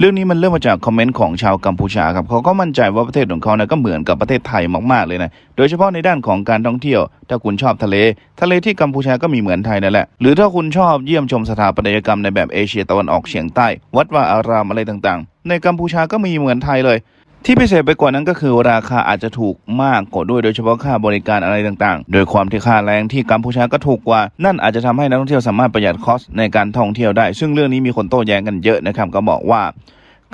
เรื่องนี้มันเริ่มมาจากคอมเมนต์ของชาวกัมพูชาครับเขาก็มั่นใจว่าประเทศของเขานะก็เหมือนกับประเทศไทยมากๆเลยนะโดยเฉพาะในด้านของการท่องเที่ยว ถ้าคุณชอบทะเล ทะเลที่กัมพูชาก็มีเหมือนไทยนั่นแหละ หรือถ้าคุณชอบเยี่ยมชมสถาปัตยกรรมในแบบเอเชียตะวันออกเฉียงใต้ วัดวาอารามอะไรต่างๆ ในกัมพูชาก็มีเหมือนไทยเลย ที่พิเศษไปกว่านั้นก็คือราคาอาจจะถูกมากกว่าด้วยโดยเฉพาะค่าบริการอะไรต่างๆ โดยความที่ค่าแรงที่กัมพูชาก็ถูกกว่า นั่นอาจจะทำให้นักท่องเที่ยวสามารถประหยัดคอสในการท่องเที่ยวได้ ซึ่งเรื่องนี้มีคนโต้แย้งกันเยอะนะครับ ก็บอกว่า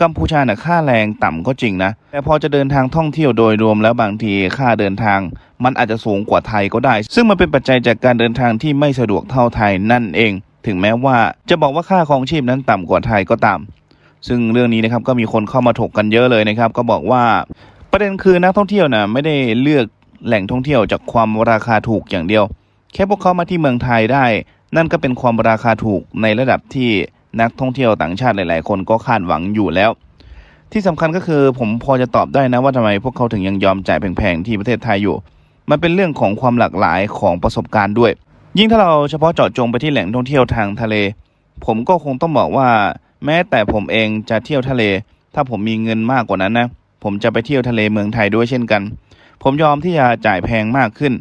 กัมพูชาเนี่ยค่าแรงต่ำก็จริงนะ แต่พอจะเดินทางท่องเที่ยวโดยรวมแล้วบางทีค่าเดินทาง มันอาจจะสูงกว่าไทยก็ได้ ซึ่งมันเป็นปัจจัยจากการเดินทางที่ไม่สะดวกเท่าไทยนั่นเอง ถึงแม้ว่าจะบอกว่าค่าครองชีพนั้นต่ำกว่าไทยก็ตาม ซึ่งเรื่องนี้นะครับก็มีคนเข้ามาถกกันเยอะเลยนะครับ ก็บอกว่าประเด็นคือนักท่องเที่ยวนะไม่ได้เลือกแหล่งท่องเที่ยวจากความราคาถูกอย่างเดียว แค่พวกเขามาที่เมืองไทยได้ นั่นก็เป็นความราคาถูกในระดับที่นักท่องเที่ยวต่างชาติหลาย ๆ คนก็คาดหวังอยู่แล้ว ที่สำคัญก็คือผมพอจะตอบได้นะว่าทำไมพวกเขาถึงยังยอมจ่ายแพง ๆ ที่ประเทศไทยอยู่ มันเป็นเรื่องของความหลากหลายของประสบการณ์ด้วย ยิ่งถ้าเราเฉพาะเจาะจงไปที่แหล่งท่องเที่ยวทางทะเล ผมก็คงต้องบอกว่า แม้แต่ผมเองจะเที่ยวทะเล ถ้าผมมีเงินมากกว่านั้นนะผมจะไปเที่ยวทะเลเมืองไทยด้วยเช่นกัน ผมยอมที่จะจ่ายแพงมากขึ้น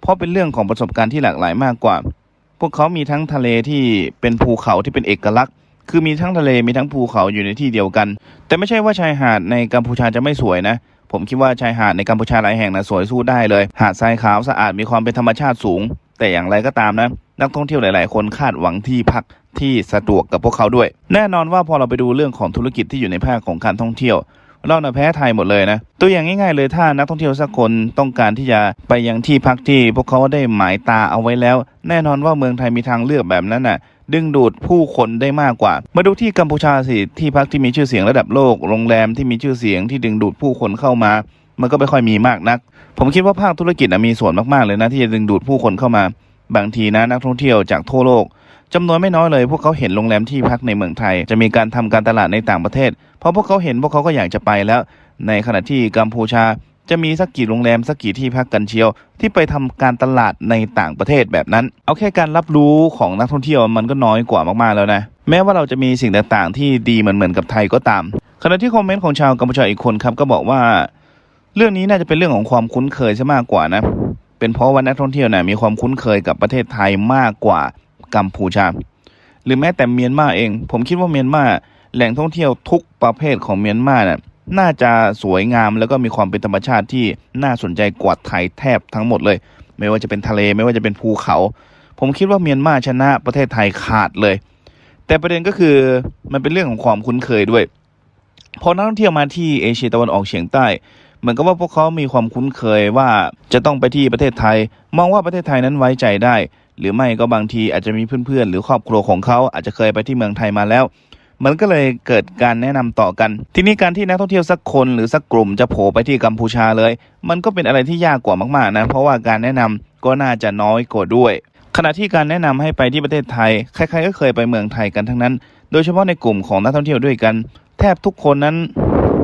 เพราะเป็นเรื่องของประสบการณ์ที่หลากหลายมากกว่า พวกเขามีทั้งทะเลที่เป็นภูเขาที่เป็นเอกลักษณ์ คือมีทั้งทะเลมีทั้งภูเขาอยู่ในที่เดียวกัน แต่ไม่ใช่ว่าชายหาดในกัมพูชาจะไม่สวยนะ ผมคิดว่าชายหาดในกัมพูชาหลายแห่งนะสวยสู้ได้เลย หาดทรายขาวสะอาดมีความเป็นธรรมชาติสูง แต่อย่างไรก็ตามนะนักท่องเที่ยวหลาย ๆ คนคาดหวังที่พักที่สะดวกกับพวกเขาด้วย แน่นอนว่าพอเราไปดูเรื่องของธุรกิจที่อยู่ในภาคของการท่องเที่ยวเราเน่ะแพ้ไทยหมดเลยนะ ตัวอย่างง่ายๆเลยถ้านักท่องเที่ยวสักคนต้องการที่จะไปยังที่พักที่ พวกเขาได้หมายตาเอาไว้แล้ว แน่นอนว่าเมืองไทยมีทางเลือกแบบนั้นน่ะ ดึงดูดผู้คนได้มากกว่า มาดูที่กัมพูชาสิที่พักที่มีชื่อเสียงระดับโลก โรงแรมที่มีชื่อเสียงที่ดึงดูดผู้คนเข้ามา มันก็ไม่ค่อยมีมากนัก ผมคิดว่าภาคธุรกิจมีส่วนมากๆเลยนะที่จะดึงดูดผู้คนเข้ามา บางทีนะนักท่องเที่ยวจากทั่วโลกจำนวนไม่น้อยเลย พวกเขาเห็นโรงแรมที่พักในเมืองไทย จะมีการทำการตลาดในต่างประเทศ เพอพวกเขาเห็นพวกเขาก็อยากจะไปแล้ว ในขณะที่กัมพูชาจะมีสักกี่โรงแรมสักกี่ที่พักกันเชียว ที่ไปทำการตลาดในต่างประเทศแบบนั้น เอาแค่การรับรู้ของนักท่องเที่ยวมันก็น้อยกว่ามากๆแล้วนะ แม้ว่าเราจะมีสิ่งต่างๆ ที่ดีเหมือนเหมือนกับไทยก็ตาม ขณะที่คอมเมนต์ของชาวกัมพูชาอีกคนครับก็บอกว่า เรื่องนี้น่าจะเป็นเรื่องของความคุ้นเคยซะมากกว่านะ เป็นเพราะว่านักท่องเที่ยวน่ะมีความคุ้นเคยกับประเทศไทยมากกว่ากัมพูชา หรือแม้แต่เมียนมาเอง ผมคิดว่าเมียนมาแหล่งท่องเที่ยวทุกประเภทของเมียนมาน่ะน่าจะสวยงามแล้วก็มีความเป็นธรรมชาติที่น่าสนใจกว่าไทยแทบทั้งหมดเลย ไม่ว่าจะเป็นทะเลไม่ว่าจะเป็นภูเขา ผมคิดว่าเมียนมาชนะประเทศไทยขาดเลย แต่ประเด็นก็คือมันเป็นเรื่องของความคุ้นเคยด้วยพอนักท่องเที่ยวมาที่เอเชียตะวันออกเฉียงใต้ เหมือนกับว่าพวกเขามีความคุ้นเคยว่าจะต้องไปที่ประเทศไทย มองว่าประเทศไทยนั้นไว้ใจได้ หรือไม่ก็บางทีอาจจะมีเพื่อนๆ หรือครอบครัวของเขาอาจจะเคยไปที่เมืองไทยมาแล้ว มันก็เลยเกิดการแนะนำต่อกัน ทีนี้การที่นักท่องเที่ยวสักคนหรือสักกลุ่มจะโผล่ไปที่กัมพูชาเลย มันก็เป็นอะไรที่ยากกว่ามากๆนะเพราะว่าการแนะนำก็น่าจะน้อยกว่าด้วยขณะที่การแนะนำให้ไปที่ประเทศไทย ใครๆก็เคยไปเมืองไทยกันทั้งนั้น โดยเฉพาะในกลุ่มของนักท่องเที่ยวด้วยกัน แทบทุกคนนั้น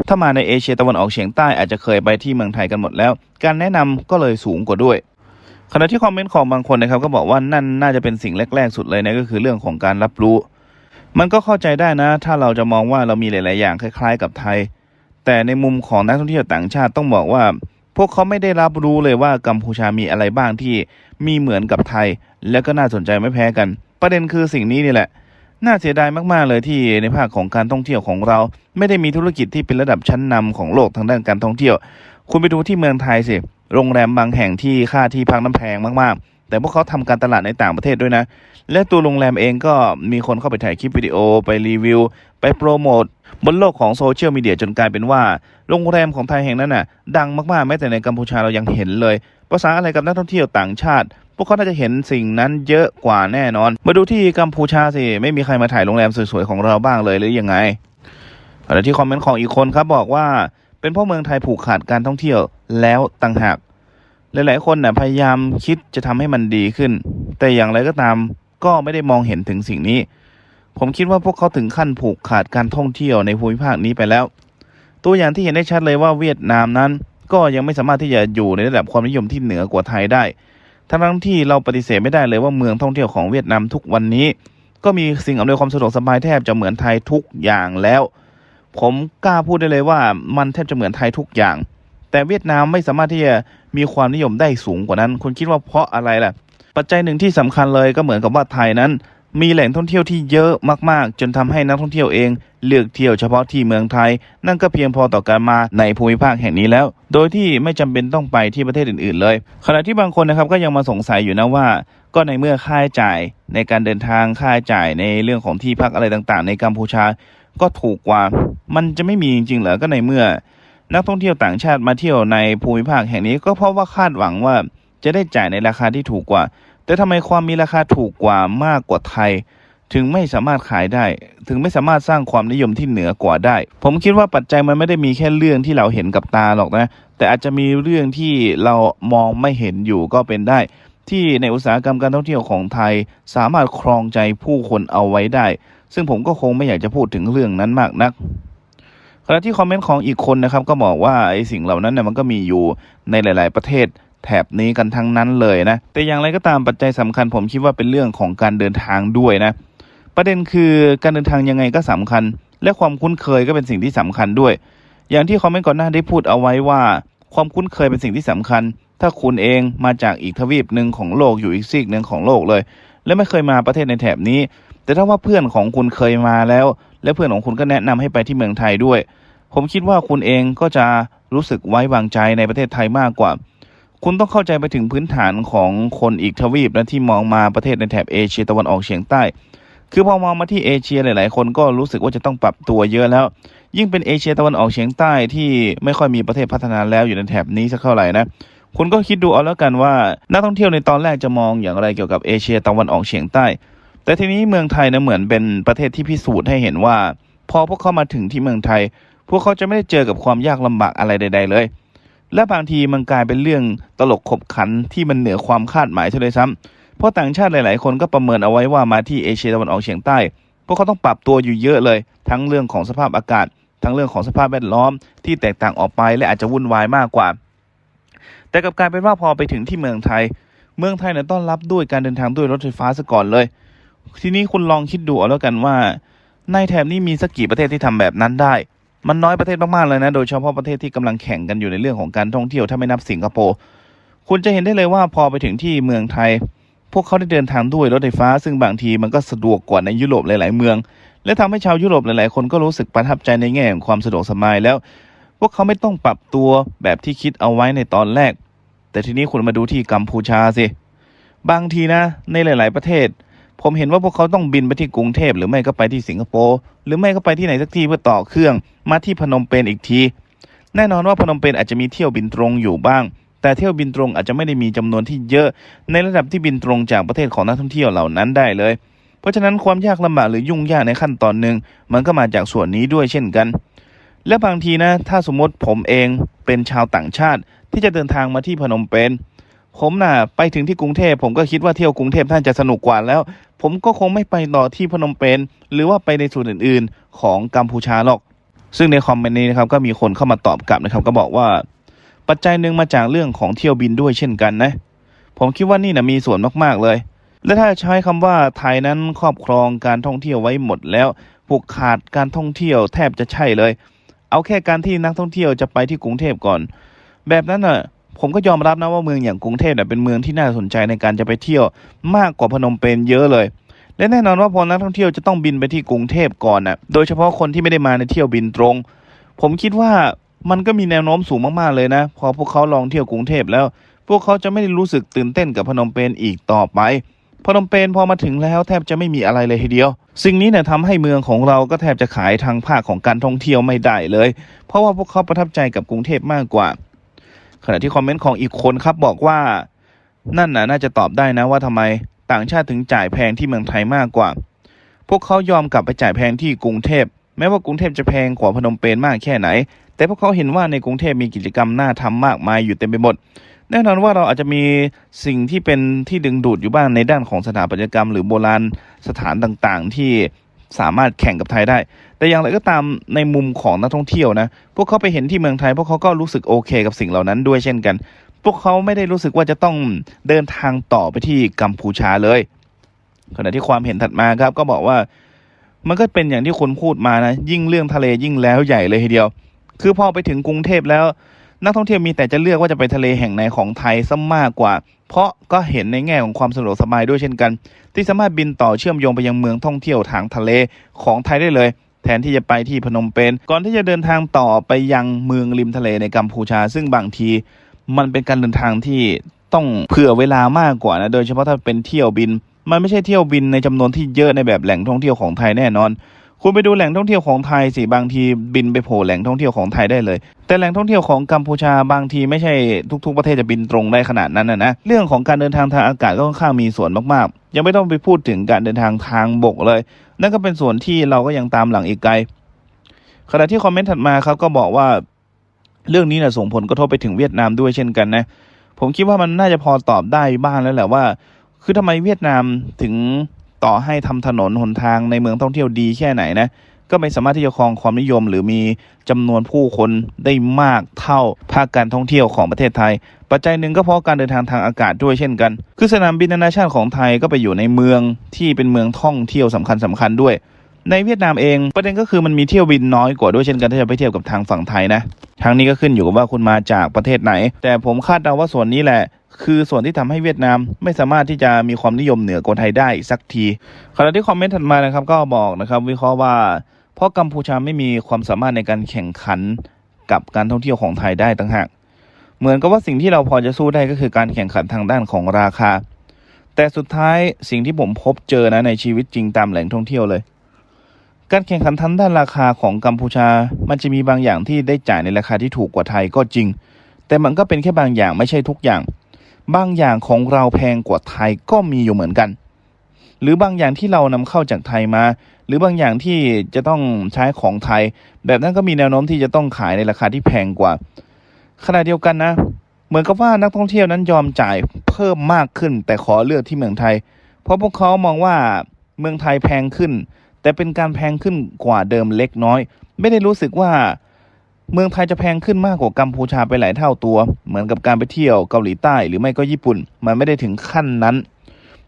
ถ้ามาในเอเชียตะวันออกเฉียงใต้อาจจะเคยไปที่เมืองไทยกันหมดแล้ว การแนะนำก็เลยสูงกว่าด้วยขณะที่คอมเมนต์ของบางคนนะครับก็บอกว่านั่นน่าจะเป็นสิ่งแรก ๆ สุดเลยนะก็คือเรื่องของการรับรู้ มันก็เข้าใจได้นะ ถ้าเราจะมองว่าเรามีหลาย ๆ อย่างคล้าย ๆ กับไทย แต่ในมุมของนักท่องเที่ยวต่างชาติต้องบอกว่า พวกเขาไม่ได้รับรู้เลยว่ากัมพูชามีอะไรบ้างที่มีเหมือนกับไทย และก็น่าสนใจไม่แพ้กัน ประเด็นคือสิ่งนี้นี่แหละ น่าเสียดายมาก ๆ เลยที่ในภาคของการท่องเที่ยวของเรา ไม่ได้มีธุรกิจที่เป็นระดับชั้นนำของโลกทางด้านการท่องเที่ยว คุณไปดูที่เมืองไทยสิ โรงแรมบางแห่งที่ค่าที่พักน้ำแพงมาก ๆ แต่พวกเขาทำการตลาดในต่างประเทศด้วยนะ และตัวโรงแรมเองก็มีคนเข้าไปถ่ายคลิปวิดีโอไปรีวิว ไปโปรโมทบนโลกของโซเชียลมีเดียจนกลายเป็นว่า โรงแรมของไทยแห่งนั้นน่ะ ดังมากๆแม้แต่ในกัมพูชาเรายังเห็นเลย ภาษาอะไรกับนักท่องเที่ยวต่างชาติ พวกเขาน่าจะเห็นสิ่งนั้นเยอะกว่าแน่นอน มาดูที่กัมพูชาสิ ไม่มีใครมาถ่ายโรงแรมสวยๆของเราบ้างเลยหรือยังไงขณะที่คอมเมนต์ของอีกคนครับบอกว่าเป็นเพราะเมืองไทยผูกขาดการท่องเที่ยวแล้วต่างหากหลายๆคนน่ะพยายามคิดจะทำให้มันดีขึ้น แต่อย่างไรก็ตามก็ไม่ได้มองเห็นถึงสิ่งนี้ ผมคิดว่าพวกเขาถึงขั้นผูกขาดการท่องเที่ยวในภูมิภาคนี้ไปแล้ว ตัวอย่างที่เห็นได้ชัดเลยว่าเวียดนามนั้น ก็ยังไม่สามารถที่จะอยู่ในระดับความนิยมที่เหนือกว่าไทยได้ ทั้งที่เราปฏิเสธไม่ได้เลยว่าเมืองท่องเที่ยวของเวียดนามทุกวันนี้ ก็มีสิ่งอำนวยความสะดวกสบายแทบจะเหมือนไทยทุกอย่างแล้ว ผมกล้าพูดได้เลยว่ามันแทบจะเหมือนไทยทุกอย่าง แต่เวียดนามไม่สามารถที่จะมีความนิยมได้สูงกว่านั้น คุณคิดว่าเพราะอะไรล่ะ ปัจจัยหนึ่งที่สำคัญเลยก็เหมือนกับว่าไทยนั้น มีแหล่งท่องเที่ยวที่เยอะมากๆ จนทำให้นักท่องเที่ยวเอง เลือกเที่ยวเฉพาะที่เมืองไทย นั่นก็เพียงพอต่อการมาในภูมิภาคแห่งนี้แล้ว โดยที่ไม่จำเป็นต้องไปที่ประเทศอื่นๆ เลย ขณะที่บางคนนะครับก็ยังมาสงสัยอยู่นะว่า ก็ในเมื่อค่าใช้จ่ายในการเดินทางค่าใช้จ่ายในเรื่องของที่พักอะไรต่างๆ ในกัมพูชาก็ถูกกว่า มันจะไม่มีจริงๆเหรอก็ในเมื่อ นักท่องเที่ยวต่างชาติมาเที่ยวในภูมิภาคแห่งนี้ก็เพราะว่าคาดหวังว่าจะได้จ่ายในราคาที่ถูกกว่า แต่ทำไมความมีราคาถูกกว่ามากกว่าไทย ถึงไม่สามารถขายได้ ถึงไม่สามารถสร้างความนิยมที่เหนือกว่าได้ ผมคิดว่าปัจจัยมันไม่ได้มีแค่เรื่องที่เราเห็นกับตาหรอกนะ แต่อาจจะมีเรื่องที่เรามองไม่เห็นอยู่ก็เป็นได้ ที่ในอุตสาหกรรมการท่องเที่ยวของไทย สามารถครองใจผู้คนเอาไว้ได้ ซึ่งผมก็คงไม่อยากจะพูดถึงเรื่องนั้นมากนักขณะที่คอมเมนต์ของอีกคนนะครับก็บอกว่าไอ้สิ่งเหล่านั้นเนี่ยมันก็มีอยู่ในหลาย ๆ ประเทศ แถบนี้กันทั้งนั้นเลยนะ แต่อย่างไรก็ตามปัจจัยสำคัญผมคิดว่าเป็นเรื่องของการเดินทางด้วยนะ ประเด็นคือการเดินทางยังไงก็สำคัญ และความคุ้นเคยก็เป็นสิ่งที่สำคัญด้วย อย่างที่คอมเมนต์ก่อนหน้าได้พูดเอาไว้ว่า ความคุ้นเคยเป็นสิ่งที่สำคัญ ถ้าคุณเองมาจากอีกทวีปหนึ่งของโลกอยู่อีกซีกหนึ่งของโลกเลย และไม่เคยมาประเทศในแถบนี้ แต่ถ้าว่าเพื่อนของคุณเคยมาแล้ว และเพื่อนของคุณก็แนะนำให้ไปที่เมืองไทยด้วย ผมคิดว่าคุณเองก็จะรู้สึกไว้วางใจในประเทศไทยมากกว่า คุณต้องเข้าใจไปถึงพื้นฐานของคนอีกทวีปและที่มองมาประเทศในแถบเอเชียตะวันออกเฉียงใต้ คือพอมองมาที่เอเชียหลาย ๆ คนก็รู้สึกว่าจะต้องปรับตัวเยอะแล้ว ยิ่งเป็นเอเชียตะวันออกเฉียงใต้ที่ไม่ค่อยมีประเทศพัฒนาแล้วอยู่ในแถบนี้สักเท่าไหร่นะคุณก็คิดดูเอาแล้วกันว่านักท่องเที่ยวในตอนแรกจะมองอย่างไรเกี่ยวกับเอเชียตะวันออกเฉียงใต้ แต่ทีนี้เมืองไทยนะเหมือนเป็นประเทศที่พิสูจน์ให้เห็นว่า พอพวกเขามาถึงที่เมืองไทย พวกเขาจะไม่ได้เจอกับความยากลำบากอะไรใด ๆ เลย และบางทีมันกลายเป็นเรื่องตลกขบขันที่มันเหนือความคาดหมายเท่าเลยซ้ำเพราะต่างชาติหลาย ๆ คนก็ประเมินเอาไว้ว่ามาที่เอเชียตะวันออกเฉียงใต้พวกเขาต้องปรับตัวอยู่เยอะเลย ทั้งเรื่องของสภาพอากาศ ทั้งเรื่องของสภาพแวดล้อม ที่แตกต่างออกไปและอาจจะวุ่นวายมากกว่า แต่กับกายเป็นว่าพอไปถึงที่เมืองไทย เมืองไทยเนี่ยต้อนรับด้วยการเดินทางด้วยรถไฟฟ้าซะก่อนเลย ทีนี้คุณลองคิดดูเอาแล้วกันว่า ในแถบนี้มีสักกี่ประเทศที่ทำแบบนั้นได้ มันน้อยประเทศมากๆเลยนะ โดยเฉพาะประเทศที่กำลังแข่งกันอยู่ในเรื่องของการท่องเที่ยวถ้าไม่นับสิงคโปร์คุณจะเห็นได้เลยว่าพอไปถึงที่เมืองไทย พวกเขาได้เดินทางด้วยรถไฟฟ้า ซึ่งบางทีมันก็สะดวกกว่าในยุโรปหลาย ๆ เมือง และทำให้ชาวยุโรปหลาย ๆ คนก็รู้สึกประทับใจในแง่ของความสะดวกสบายแล้ว พวกเขาไม่ต้องปรับตัวแบบที่คิดเอาไว้ในตอนแรก แต่ทีนี้คุณมาดูที่กัมพูชาสิบางทีนะ ในหลาย ๆ ประเทศ ผมเห็นว่าพวกเขาต้องบินไปที่กรุงเทพหรือไม่ก็ไปที่สิงคโปร์หรือไม่ก็ไปที่ไหนสักที่เพื่อต่อเครื่องมาที่พนมเปญอีกที แน่นอนว่าพนมเปญอาจจะมีเที่ยวบินตรงอยู่บ้าง แต่เที่ยวบินตรงอาจจะไม่ได้มีจำนวนที่เยอะ ในระดับที่บินตรงจากประเทศของนักท่องเที่ยวเหล่านั้นได้เลย เพราะฉะนั้นความยากลำบากหรือยุ่งยากในขั้นตอนหนึ่งมันก็มาจากส่วนนี้ด้วยเช่นกัน และบางทีนะ ถ้าสมมติผมเองเป็นชาวต่างชาติ ที่จะเดินทางมาที่พนมเปญผมน่ะไปถึงที่กรุงเทพผมก็คิดว่าเที่ยวกรุงเทพท่านจะสนุกกว่าแล้ว ผมก็คงไม่ไปต่อที่พนมเปญหรือว่าไปในส่วนอื่นๆ ของกัมพูชาหรอก ซึ่งในคอมเมนต์นี้นะครับก็มีคนเข้ามาตอบกลับนะครับ ก็บอกว่า ปัจจัยหนึ่งมาจากเรื่องของเที่ยวบินด้วยเช่นกันนะ ผมคิดว่านี่นะมีส่วนมากๆเลย และถ้าใช้คำว่าไทยนั้นครอบครองการท่องเที่ยวไว้หมดแล้วผูกขาดการท่องเที่ยวแทบจะใช่เลย เอาแค่การที่นักท่องเที่ยวจะไปที่กรุงเทพก่อน แบบนั้นน่ะ ผมก็ยอมรับนะว่าเมืองอย่างกรุงเทพเนี่ยเป็นเมืองที่น่าสนใจในการจะไปเที่ยวมากกว่าพนมเปญเยอะเลย และแน่นอนว่าพอนักท่องเที่ยวจะต้องบินไปที่กรุงเทพก่อนน่ะโดยเฉพาะคนที่ไม่ได้มาในเที่ยวบินตรง ผมคิดว่ามันก็มีแนวโน้มสูงมากๆเลยนะ พอพวกเขาลองเที่ยวกรุงเทพแล้ว พวกเขาจะไม่ได้รู้สึกตื่นเต้นกับพนมเปญอีกต่อไปพนมเปญพอมาถึงแล้วแทบจะไม่มีอะไรเลยทีเดียว สิ่งนี้เนี่ยทำให้เมืองของเราก็แทบจะขายทางภาคของการท่องเที่ยวไม่ได้เลย เพราะว่าพวกเขาประทับใจกับกรุงเทพมากกว่า ขณะที่คอมเมนต์ของอีกคนครับบอกว่านั่นน่ะน่าจะตอบได้นะว่าทำไมต่างชาติถึงจ่ายแพงที่เมืองไทยมากกว่า พวกเขายอมกลับไปจ่ายแพงที่กรุงเทพแม้ว่ากรุงเทพจะแพงกว่าพนมเปญมากแค่ไหน แต่พวกเขาเห็นว่าในกรุงเทพมีกิจกรรมน่าทำมากมายอยู่เต็มไปหมดแน่นอนว่าเราอาจจะมีสิ่งที่เป็นที่ดึงดูดอยู่บ้างในด้านของสถาปัตยกรรม หรือโบราณสถานต่างๆ ที่ สามารถแข่งกับไทยได้ แต่อย่างไรก็ตามในมุมของนักท่องเที่ยวนะ พวกเขาไปเห็นที่เมืองไทย พวกเขาก็รู้สึกโอเคกับสิ่งเหล่านั้นด้วยเช่นกัน พวกเขาไม่ได้รู้สึกว่าจะต้องเดินทางต่อไปที่กัมพูชาเลย ขณะที่ความเห็นถัดมาครับ ก็บอกว่า มันก็เป็นอย่างที่คุณพูดมานะ ยิ่งเรื่องทะเลยิ่งแล้วใหญ่เลยทีเดียว คือพอไปถึงกรุงเทพแล้ว นักท่องเที่ยวมีแต่จะเลือกว่าจะไปทะเลแห่งไหนของไทยซะมากกว่า เพราะก็เห็นในแง่ของความสะดวกสบายด้วยเช่นกัน ที่สามารถบินต่อเชื่อมโยงไปยังเมืองท่องเที่ยวทางทะเลของไทยได้เลยแทนที่จะไปที่พนมเปญก่อนที่จะเดินทางต่อไปยังเมืองริมทะเลในกัมพูชา ซึ่งบางที มันเป็นการเดินทางที่ต้องเผื่อเวลามากกว่านะโดยเฉพาะถ้าเป็นเที่ยวบิน มันไม่ใช่เที่ยวบินในจำนวนที่เยอะในแบบแหล่งท่องเที่ยวของไทยแน่นอน คุณไปดูแหล่งท่องเที่ยวของไทยสิบางทีบินไปโผล่แหล่งท่องเที่ยวของไทยได้เลย แต่แหล่งท่องเที่ยวของกัมพูชาบางทีไม่ใช่ทุก ๆ ประเทศจะบินตรงได้ขนาดนั้นนะนะเรื่องของการเดินทางทางอากาศก็ค่อนข้างมีส่วนมากๆ ยังไม่ต้องไปพูดถึงการเดินทางทางบกเลย นั่นก็เป็นส่วนที่เราก็ยังตามหลังอีกไกลขณะที่คอมเมนต์ถัดมาครับก็บอกว่าเรื่องนี้นะส่งผลกระทบไปถึงเวียดนามด้วยเช่นกันนะผมคิดว่ามันน่าจะพอตอบได้บ้างแล้วแหละว่า คือทำไมเวียดนามถึง ต่อให้ทำถนนหนทางในเมืองท่องเที่ยวดีแค่ไหนนะก็ไม่สามารถที่จะครองความนิยม หรือมีจำนวนผู้คนได้มากเท่าภาคการท่องเที่ยวของประเทศไทย ปัจจัยหนึ่งก็เพราะการเดินทางทางอากาศด้วยเช่นกัน คือสนามบินนานาชาติของไทยก็ไปอยู่ในเมืองที่เป็นเมืองท่องเที่ยวสำคัญสคัญๆด้วย ในเวียดนามเองประเด็นก็คือมันมีเที่ยวบินน้อยกว่าด้วยเช่นกันถ้าจะไปเทียบกับทางฝั่งไทยนะทางนี้ก็ขึ้นอยู่กับว่าคุณมาจากประเทศไหน แต่ผมคาดเดาว่าส่วนนี้แหละ คือส่วนที่ทำให้เวียดนามไม่สามารถที่จะมีความนิยมเหนือกว่าไทยได้สักทีขณะที่คอมเมนต์ถัดมานะครับ ก็บอกนะครับ วิเคราะห์ว่า เพราะกัมพูชาไม่มีความสามารถในการแข่งขันกับการท่องเที่ยวของไทยได้ต่างหากเหมือนกับว่าสิ่งที่เราพอจะสู้ได้ก็คือการแข่งขันทางด้านของราคา แต่สุดท้ายสิ่งที่ผมพบเจอนะในชีวิตจริงตามแหล่งท่องเที่ยวเลย การแข่งขันทางด้านราคาของกัมพูชา มันจะมีบางอย่างที่ได้จ่ายในราคาที่ถูกกว่าไทยก็จริง แต่มันก็เป็นแค่บางอย่างไม่ใช่ทุกอย่าง บางอย่างของเราแพงกว่าไทยก็มีอยู่เหมือนกัน หรือบางอย่างที่เรานำเข้าจากไทยมา หรือบางอย่างที่จะต้องใช้ของไทย แบบนั้นก็มีแนวโน้มที่จะต้องขายในราคาที่แพงกว่าขณะเดียวกันนะ เหมือนกับว่านักท่องเที่ยวนั้นยอมจ่ายเพิ่มมากขึ้น แต่ขอเลือกที่เมืองไทย เพราะพวกเขามองว่าเมืองไทยแพงขึ้น แต่เป็นการแพงขึ้นกว่าเดิมเล็กน้อย ไม่ได้รู้สึกว่า เมืองไทยจะแพงขึ้นมากกว่ากัมพูชาไปหลายเท่าตัว เหมือนกับการไปเที่ยวเกาหลีใต้หรือไม่ก็ญี่ปุ่น มันไม่ได้ถึงขั้นนั้น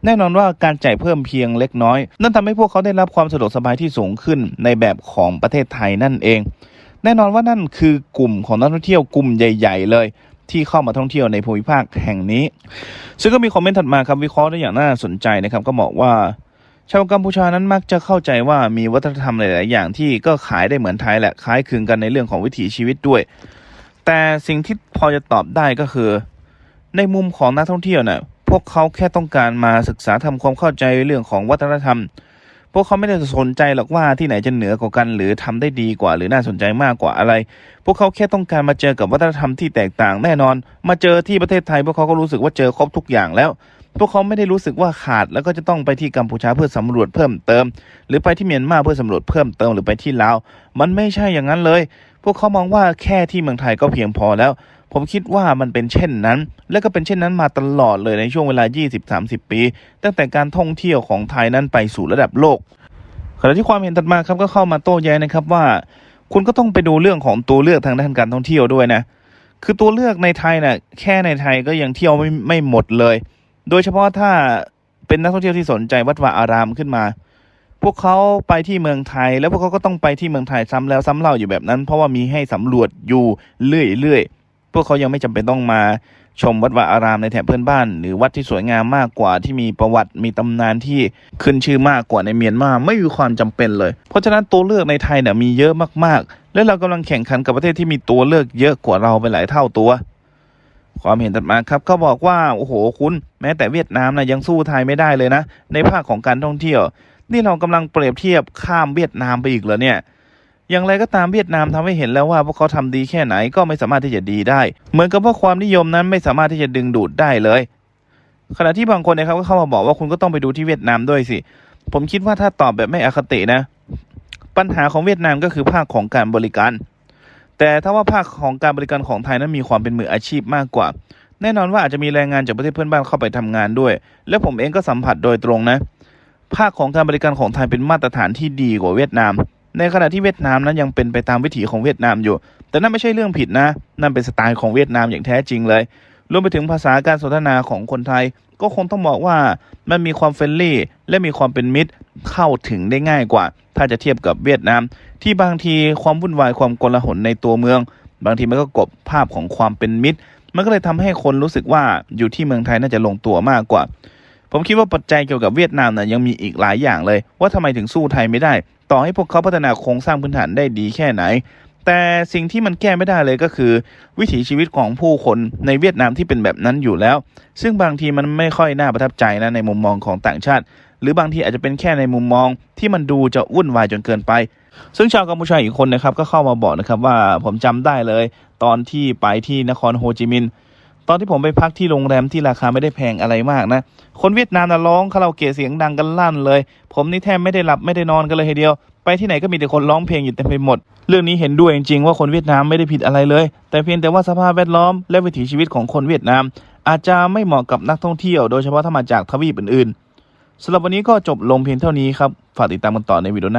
แน่นอนว่าการจ่ายเพิ่มเพียงเล็กน้อย นั่นทำให้พวกเขาได้รับความสะดวกสบายที่สูงขึ้นในแบบของประเทศไทยนั่นเอง แน่นอนว่านั่นคือกลุ่มของนักท่องเที่ยวกลุ่มใหญ่ ๆ เลยที่เข้ามาท่องเที่ยวในภูมิภาคแห่งนี้ ซึ่งก็มีคอมเมนต์ถัดมาครับวิเคราะห์ได้อย่างน่าสนใจนะครับ ก็บอกว่า ชาวกัมพูชานั้นมักจะเข้าใจว่ามีวัฒนธรรมหลาย ๆ อย่างที่ก็ขายได้เหมือนไทยแหละคล้ายคลึงกันในเรื่องของวิถีชีวิตด้วย แต่สิ่งที่พอจะตอบได้ก็คือ ในมุมของนักท่องเที่ยวน่ะพวกเขาแค่ต้องการมาศึกษาทำความเข้าใจเรื่องของวัฒนธรรม พวกเขาไม่ได้สนใจหรอกว่าที่ไหนจะเหนือกว่ากัน หรือทำได้ดีกว่า หรือน่าสนใจมากกว่าอะไร พวกเขาแค่ต้องการมาเจอกับวัฒนธรรมที่แตกต่างแน่นอน มาเจอที่ประเทศไทย พวกเขาก็รู้สึกว่าเจอครบทุกอย่างแล้ว พวกเขาไม่ได้รู้สึกว่าขาดแล้วก็จะต้องไปที่กัมพูชาเพื่อสำรวจเพิ่มเติม หรือไปที่เมียนมาเพื่อสำรวจเพิ่มเติมหรือไปที่ลาวมันไม่ใช่อย่างนั้นเลย พวกเขามองว่าแค่ที่เมืองไทยก็เพียงพอแล้ว ผมคิดว่ามันเป็นเช่นนั้น และก็เป็นเช่นนั้นมาตลอดเลยในช่วงเวลา 20-30 ปี ตั้งแต่การท่องเที่ยวของไทยนั้นไปสู่ระดับโลกขณะที่ความเห็นถัดมาครับก็เข้ามาโต้แย้งนะครับว่า คุณก็ต้องไปดูเรื่องของตัวเลือกทางด้านการท่องเที่ยวด้วยนะ คือตัวเลือกในไทยน่ะแค่ในไทยก็ยังเที่ยวไม่ไม่หมดเลย โดยเฉพาะถ้าเป็นนักท่องเที่ยวที่สนใจวัดวาอารามขึ้นมา พวกเขาไปที่เมืองไทย แล้วพวกเขาก็ต้องไปที่เมืองไทยซ้ำแล้วซ้ำเล่าอยู่แบบนั้น เพราะว่ามีให้สำรวจอยู่เรื่อยๆพวกเขายังไม่จำเป็นต้องมาชมวัดวาอารามในแถบเพื่อนบ้าน หรือวัดที่สวยงามมากกว่าที่มีประวัติมีตำนานที่ขึ้นชื่อมากกว่าในเมียนมาไม่มีความจำเป็นเลย เพราะฉะนั้นตัวเลือกในไทยเนี่ยมีเยอะมากๆ และเรากำลังแข่งขันกับประเทศที่มีตัวเลือกเยอะกว่าเราไปหลายเท่าตัว ความเห็นถัดมาครับเขาบอกว่าโอ้โหคุณแม้แต่เวียดนามนะยังสู้ไทยไม่ได้เลยนะ ในภาคของการท่องเที่ยว นี่เรากำลังเปรียบเทียบข้ามเวียดนามไปอีกเหรอเนี่ยอย่างไรก็ตามเวียดนามทำให้เห็นแล้วว่าพวกเขาทำดีแค่ไหนก็ไม่สามารถที่จะดีได้ เหมือนกับว่าความนิยมนั้นไม่สามารถที่จะดึงดูดได้เลย ขณะที่บางคนนะครับก็เข้ามาบอกว่าคุณก็ต้องไปดูที่เวียดนามด้วยสิ ผมคิดว่าถ้าตอบแบบไม่อคตินะ ปัญหาของเวียดนามก็คือภาคของการบริการ แต่ถ้าว่าภาคของการบริการของไทยนั้นมีความเป็นมืออาชีพมากกว่า แน่นอนว่าอาจจะมีแรงงานจากประเทศเพื่อนบ้านเข้าไปทำงานด้วย และผมเองก็สัมผัสโดยตรงนะ ภาคของการบริการของไทยเป็นมาตรฐานที่ดีกว่าเวียดนาม ในขณะที่เวียดนามนั้นยังเป็นไปตามวิถีของเวียดนามอยู่ แต่นั่นไม่ใช่เรื่องผิดนะ นั่นเป็นสไตล์ของเวียดนามอย่างแท้จริงเลย รวมไปถึงภาษาการสนทนาของคนไทย ก็คงต้องบอกว่ามันมีความเฟรนลี่ และมีความเป็นมิตรเข้าถึงได้ง่ายกว่า ถ้าจะเทียบกับเวียดนาม ที่บางทีความวุ่นวายความกลาหลในตัวเมือง บางทีมันก็กบภาพของความเป็นมิตร มันก็เลยทำให้คนรู้สึกว่าอยู่ที่เมืองไทยน่าจะลงตัวมากกว่า ผมคิดว่าปัจจัยเกี่ยวกับเวียดนามนะยังมีอีกหลายอย่างเลย ว่าทำไมถึงสู้ไทยไม่ได้ ต่อให้พวกเขาพัฒนาโครงสร้างพื้นฐานได้ดีแค่ไหน แต่สิ่งที่มันแก้ไม่ได้เลยก็คือ วิถีชีวิตของผู้คนในเวียดนามที่เป็นแบบนั้นอยู่แล้ว ซึ่งบางทีมันไม่ค่อยน่าประทับใจนะในมุมมองของต่างชาติ หรือบางทีอาจจะเป็นแค่ในมุมมองที่มันดูจะวุ่นวายจนเกินไป ซึ่งชาวกัมพูชาอีกคนนะครับก็เข้ามาบอกนะครับว่าผมจำได้เลย ตอนที่ไปที่นครโฮจิมินห์ตอนที่ผมไปพักที่โรงแรมที่ราคาไม่ได้แพงอะไรมากนะ คนเวียดนามนะร้องคาราโอเกะเสียงดังกันลั่นเลย ผมนี่แทบไม่ได้หลับไม่ได้นอนกันเลยทีเดียว ไปที่ไหนก็มีแต่คนร้องเพลงอยู่เต็มไปหมด เรื่องนี้เห็นด้วยจริงๆว่าคนเวียดนามไม่ได้ผิดอะไรเลย แต่เพียงแต่ว่าสภาพแวดล้อมและวิถีชีวิตของคนเวียดนาม อาจจะไม่เหมาะกับนักท่องเที่ยวโดยเฉพาะถ้ามาจากทวีปอื่นๆสำหรับวันนี้ก็จบลงเพียงเท่านี้ครับ ฝากติดตามกันต่อในวิดีโอหน้า